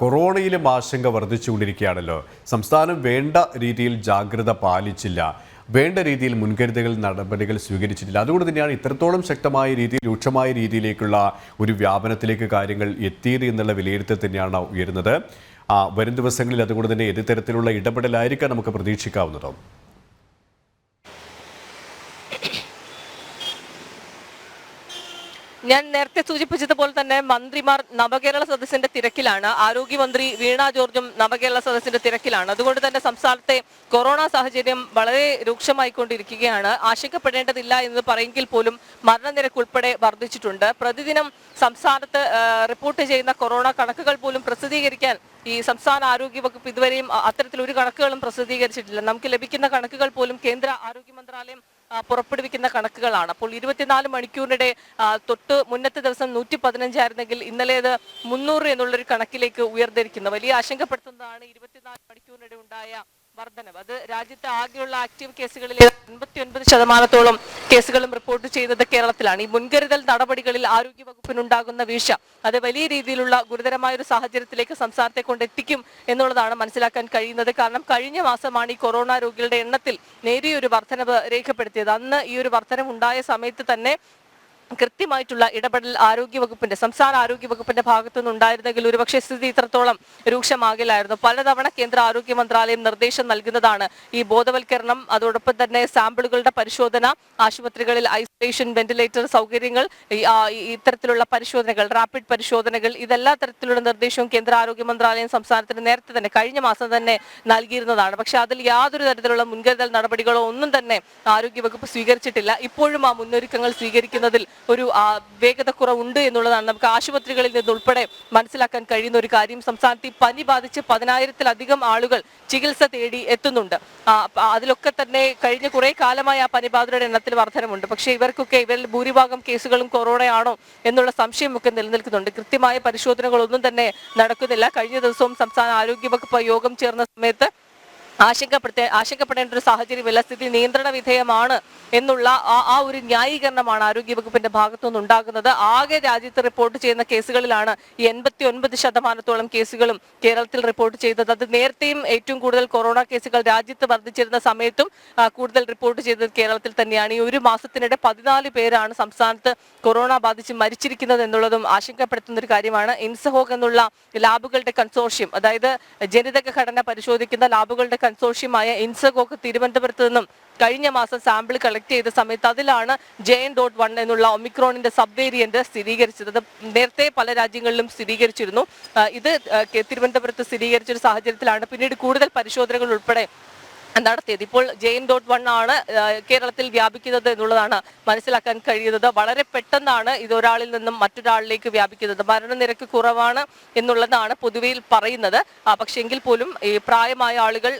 കൊറോണയിലും ആശങ്ക വർദ്ധിച്ചുകൊണ്ടിരിക്കുകയാണല്ലോ. സംസ്ഥാനം വേണ്ട രീതിയിൽ ജാഗ്രത പാലിച്ചില്ല. വേണ്ട രീതിയിൽ മുൻകരുതൽ നടപടികൾ സ്വീകരിച്ചിട്ടില്ല. അതുകൊണ്ട് തന്നെയാണ് ഇത്രത്തോളം ശക്തമായ രീതിയിൽ രൂക്ഷമായ രീതിയിലേക്കുള്ള ഒരു വ്യാപനത്തിലേക്ക് കാര്യങ്ങൾ എത്തിയത് എന്നുള്ള വിലയിരുത്തൽ തന്നെയാണ് ഉയരുന്നത്. വരും ദിവസങ്ങളിൽ അതുകൊണ്ട് തന്നെ ഏത് തരത്തിലുള്ള ഇടപെടലായിരിക്കാം നമുക്ക് പ്രതീക്ഷിക്കാവുന്നതോ. ഞാൻ നേരത്തെ സൂചിപ്പിച്ചതുപോലെ തന്നെ മന്ത്രിമാർ നവകേരള സദസ്സിന്റെ തിരക്കിലാണ്. ആരോഗ്യമന്ത്രി വീണ ജോർജും നവകേരള സദസ്സിന്റെ തിരക്കിലാണ്. അതുകൊണ്ട് തന്നെ സംസ്ഥാനത്തെ കൊറോണ സാഹചര്യം വളരെ രൂക്ഷമായിക്കൊണ്ടിരിക്കുകയാണ്. ആശങ്കപ്പെടേണ്ടതില്ല എന്ന് പറയെങ്കിൽ പോലും മരണനിരക്ക് ഉൾപ്പെടെ വർദ്ധിച്ചിട്ടുണ്ട്. പ്രതിദിനം സംസ്ഥാനത്ത് റിപ്പോർട്ട് ചെയ്യുന്ന കൊറോണ കണക്കുകൾ പോലും പ്രസിദ്ധീകരിക്കാൻ ഈ സംസ്ഥാന ആരോഗ്യ വകുപ്പ് ഇതുവരെയും അത്തരത്തിൽ ഒരു കണക്കുകളും പ്രസിദ്ധീകരിച്ചിട്ടില്ല. നമുക്ക് ലഭിക്കുന്ന കണക്കുകൾ പോലും കേന്ദ്ര ആരോഗ്യ മന്ത്രാലയം പുറപ്പെടുവിക്കുന്ന കണക്കുകളാണ്. അപ്പോൾ ഇരുപത്തിനാല് മണിക്കൂറിനിടെ തൊട്ട് മുന്നത്തെ ദിവസം നൂറ്റി പതിനഞ്ചായിരുന്നെങ്കിൽ ഇന്നലെ അത് മുന്നൂറ് എന്നുള്ളൊരു കണക്കിലേക്ക് ഉയർന്നിരിക്കുന്നു. വലിയ ആശങ്കപ്പെടുത്തുന്നതാണ് ഇരുപത്തിനാല് മണിക്കൂറിനിടെ ഉണ്ടായ വർധനവ്. അത് രാജ്യത്തെ ആകെയുള്ള ആക്റ്റീവ് കേസുകളിൽ എൺപത്തി ഒൻപത് ശതമാനത്തോളം കേസുകളും റിപ്പോർട്ട് ചെയ്യുന്നത് കേരളത്തിലാണ്. ഈ മുൻകരുതൽ നടപടികളിൽ ആരോഗ്യ വകുപ്പിനുണ്ടാകുന്ന വീഴ്ച അത് വലിയ രീതിയിലുള്ള ഗുരുതരമായ ഒരു സാഹചര്യത്തിലേക്ക് സംസ്ഥാനത്തെ കൊണ്ടെത്തിക്കും എന്നുള്ളതാണ് മനസ്സിലാക്കാൻ കഴിയുന്നത്. കാരണം കഴിഞ്ഞ മാസമാണ് ഈ കൊറോണ രോഗികളുടെ എണ്ണത്തിൽ നേരിയൊരു വർധനവ് രേഖപ്പെടുത്തിയത്. അന്ന് ഈ ഒരു വർധനവ് ഉണ്ടായ സമയത്ത് തന്നെ കൃത്യമായിട്ടുള്ള ഇടപെടൽ ആരോഗ്യവകുപ്പിന്റെ സംസ്ഥാന ആരോഗ്യവകുപ്പിന്റെ ഭാഗത്തുനിന്ന് ഉണ്ടായിരുന്നെങ്കിൽ ഒരുപക്ഷെ സ്ഥിതി ഇത്രത്തോളം രൂക്ഷമാകില്ലായിരുന്നു. പലതവണ കേന്ദ്ര ആരോഗ്യ മന്ത്രാലയം നിർദ്ദേശം നൽകുന്നതാണ് ഈ ബോധവൽക്കരണം. അതോടൊപ്പം തന്നെ സാമ്പിളുകളുടെ പരിശോധന ആശുപത്രികളിൽ ഐസൊലേഷൻ വെന്റിലേറ്റർ സൗകര്യങ്ങൾ ഇത്തരത്തിലുള്ള പരിശോധനകൾ റാപ്പിഡ് പരിശോധനകൾ ഇതെല്ലാ തരത്തിലുള്ള നിർദ്ദേശവും കേന്ദ്ര ആരോഗ്യ മന്ത്രാലയം സംസ്ഥാനത്തിന് നേരത്തെ തന്നെ കഴിഞ്ഞ മാസം തന്നെ നൽകിയിരുന്നതാണ്. പക്ഷെ അതിൽ യാതൊരു തരത്തിലുള്ള മുൻകരുതൽ നടപടികളോ ഒന്നും തന്നെ ആരോഗ്യവകുപ്പ് സ്വീകരിച്ചിട്ടില്ല. ഇപ്പോഴും ആ മുന്നൊരുക്കങ്ങൾ സ്വീകരിക്കുന്നതിൽ ഒരു വേഗത കുറവുണ്ട് എന്നുള്ളതാണ്. നമുക്ക് ആശുപത്രികളിൽ നിന്ന് ഉൾപ്പെടെ മനസ്സിലാക്കാൻ കഴിയുന്ന ഒരു കാര്യം. സംസ്ഥാനത്ത് ഈ പനി ബാധിച്ച് പതിനായിരത്തിലധികം ആളുകൾ ചികിത്സ തേടി എത്തുന്നുണ്ട്. അതിലൊക്കെ തന്നെ കഴിഞ്ഞ കുറെ കാലമായി ആ പനിബാധിതരുടെ എണ്ണത്തിൽ വർധനമുണ്ട്. പക്ഷേ ഇവർക്കൊക്കെ ഇവരിൽ ഭൂരിഭാഗം കേസുകളും കൊറോണയാണോ എന്നുള്ള സംശയമൊക്കെ നിലനിൽക്കുന്നുണ്ട്. കൃത്യമായ പരിശോധനകളൊന്നും തന്നെ നടക്കുന്നില്ല. കഴിഞ്ഞ ദിവസവും സംസ്ഥാന ആരോഗ്യ വകുപ്പ് യോഗം ചേർന്ന സമയത്ത് ആശങ്കപ്പെടുത്തേ ആശങ്കപ്പെടേണ്ട ഒരു സാഹചര്യമില്ല സ്ഥിതി നിയന്ത്രണ വിധേയമാണ് എന്നുള്ള ആ ഒരു ന്യായീകരണമാണ് ആരോഗ്യവകുപ്പിന്റെ ഭാഗത്തുനിന്ന് ഉണ്ടാകുന്നത്. ആകെ രാജ്യത്ത് റിപ്പോർട്ട് ചെയ്യുന്ന കേസുകളിലാണ് ഈ എൺപത്തി ഒൻപത് ശതമാനത്തോളം കേസുകളും കേരളത്തിൽ റിപ്പോർട്ട് ചെയ്തത്. അത് നേരത്തെയും ഏറ്റവും കൂടുതൽ കൊറോണ കേസുകൾ രാജ്യത്ത് വർദ്ധിച്ചിരുന്ന സമയത്തും കൂടുതൽ റിപ്പോർട്ട് ചെയ്തത് കേരളത്തിൽ തന്നെയാണ്. ഈ ഒരു മാസത്തിനിടെ പതിനാല് പേരാണ് സംസ്ഥാനത്ത് കൊറോണ ബാധിച്ച് മരിച്ചിരിക്കുന്നത് എന്നുള്ളതും ആശങ്കപ്പെടുത്തുന്ന ഒരു കാര്യമാണ്. ഇൻസഹോഗ് എന്നുള്ള ലാബുകളുടെ കൺസോർഷ്യം അതായത് ജനിതക ഘടന പരിശോധിക്കുന്ന ലാബുകളുടെ കൺസോർഷ്യമായ ഒക്കെ തിരുവനന്തപുരത്ത് നിന്നും കഴിഞ്ഞ മാസം സാമ്പിൾ കളക്ട് ചെയ്ത സമയത്ത് അതിലാണ് ജെ എൻ ഡോട്ട് വൺ എന്നുള്ള ഒമിക്രോണിന്റെ സബ് വേരിയന്റ് സ്ഥിരീകരിച്ചത്. അത് നേരത്തെ പല രാജ്യങ്ങളിലും സ്ഥിരീകരിച്ചിരുന്നു. ഇത് തിരുവനന്തപുരത്ത് സ്ഥിരീകരിച്ച ഒരു സാഹചര്യത്തിലാണ്. പിന്നീട് കൂടുതൽ പരിശോധനകൾ ഉൾപ്പെടെ നടത്തിയത്. ഇപ്പോൾ ജെയിൻ ഡോട്ട് വൺ ആണ് കേരളത്തിൽ വ്യാപിക്കുന്നത് എന്നുള്ളതാണ് മനസ്സിലാക്കാൻ കഴിയുന്നത്. വളരെ പെട്ടെന്നാണ് ഇത് ഒരാളിൽ നിന്നും മറ്റൊരാളിലേക്ക് വ്യാപിക്കുന്നത്. മരണനിരക്ക് കുറവാണ് എന്നുള്ളതാണ് പൊതുവെയിൽ പറയുന്നത്. പക്ഷെങ്കിൽ പോലും ഈ പ്രായമായ ആളുകൾ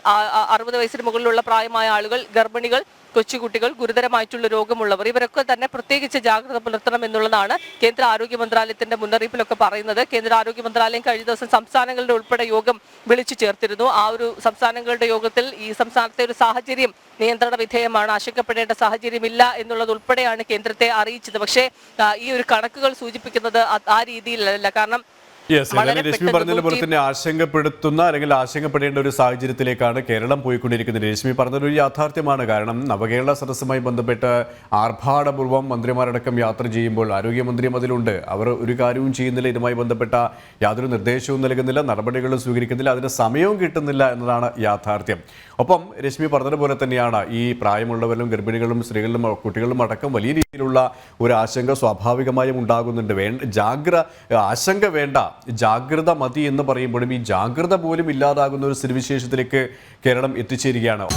അറുപത് വയസ്സിന് മുകളിലുള്ള പ്രായമായ ആളുകൾ ഗർഭിണികൾ കൊച്ചുകുട്ടികൾ ഗുരുതരമായിട്ടുള്ള രോഗമുള്ളവർ ഇവരൊക്കെ തന്നെ പ്രത്യേകിച്ച് ജാഗ്രത പുലർത്തണം എന്നുള്ളതാണ് കേന്ദ്ര ആരോഗ്യ മന്ത്രാലയത്തിന്റെ മുന്നറിയിപ്പിലൊക്കെ പറയുന്നത്. കേന്ദ്ര ആരോഗ്യ മന്ത്രാലയം കഴിഞ്ഞ ദിവസം സംസ്ഥാനങ്ങളുടെ ഉൾപ്പെടെ യോഗം വിളിച്ചു ചേർത്തിരുന്നു. ആ ഒരു സംസ്ഥാനങ്ങളുടെ യോഗത്തിൽ ഈ സംസ്ഥാനത്തെ ഒരു സാഹചര്യം നിയന്ത്രണ വിധേയമാണ്. ആശങ്കപ്പെടേണ്ട സാഹചര്യമില്ല എന്നുള്ളത് ഉൾപ്പെടെയാണ് കേന്ദ്രത്തെ അറിയിച്ചത്. പക്ഷേ ഈ ഒരു കണക്കുകൾ സൂചിപ്പിക്കുന്നത് ആ- രീതിയിലല്ല. കാരണം യെസ് ഏതായാലും രശ്മി പെട്ടെന്ന് പോലെ തന്നെ ആശങ്കപ്പെടുത്തുന്ന അല്ലെങ്കിൽ ആശങ്കപ്പെടേണ്ട ഒരു സാഹചര്യത്തിലേക്കാണ് കേരളം പോയിക്കൊണ്ടിരിക്കുന്നത്. രശ്മി പറഞ്ഞതൊരു യാഥാർത്ഥ്യമാണ്. കാരണം നവകേരള സദസ്സുമായി ബന്ധപ്പെട്ട് ആർഭാടപൂർവം മന്ത്രിമാരടക്കം യാത്ര ചെയ്യുമ്പോൾ ആരോഗ്യമന്ത്രിയും അതിലുണ്ട്. അവർ ഒരു കാര്യവും ചെയ്യുന്നില്ല. ഇതുമായി ബന്ധപ്പെട്ട യാതൊരു നിർദ്ദേശവും നൽകുന്നില്ല. നടപടികളും സ്വീകരിക്കുന്നില്ല. അതിന് സമയവും കിട്ടുന്നില്ല എന്നതാണ് യാഥാർത്ഥ്യം. ഒപ്പം രശ്മി പറഞ്ഞതുപോലെ തന്നെയാണ് ഈ പ്രായമുള്ളവരിലും ഗർഭിണികളും സ്ത്രീകളിലും കുട്ടികളിലും അടക്കം വലിയ രീതിയിലുള്ള ഒരു ആശങ്ക സ്വാഭാവികമായും ഉണ്ടാകുന്നുണ്ട്. വേണ്ട ജാഗ്ര ആശങ്ക വേണ്ട ജാഗ്രത മതി എന്ന് പറയുമ്പോഴും ഈ ജാഗ്രത പോലും ഇല്ലാതാകുന്ന ഒരു സ്ഥിതിവിശേഷത്തിലേക്ക് കേരളം എത്തിച്ചേരുകയാണ്.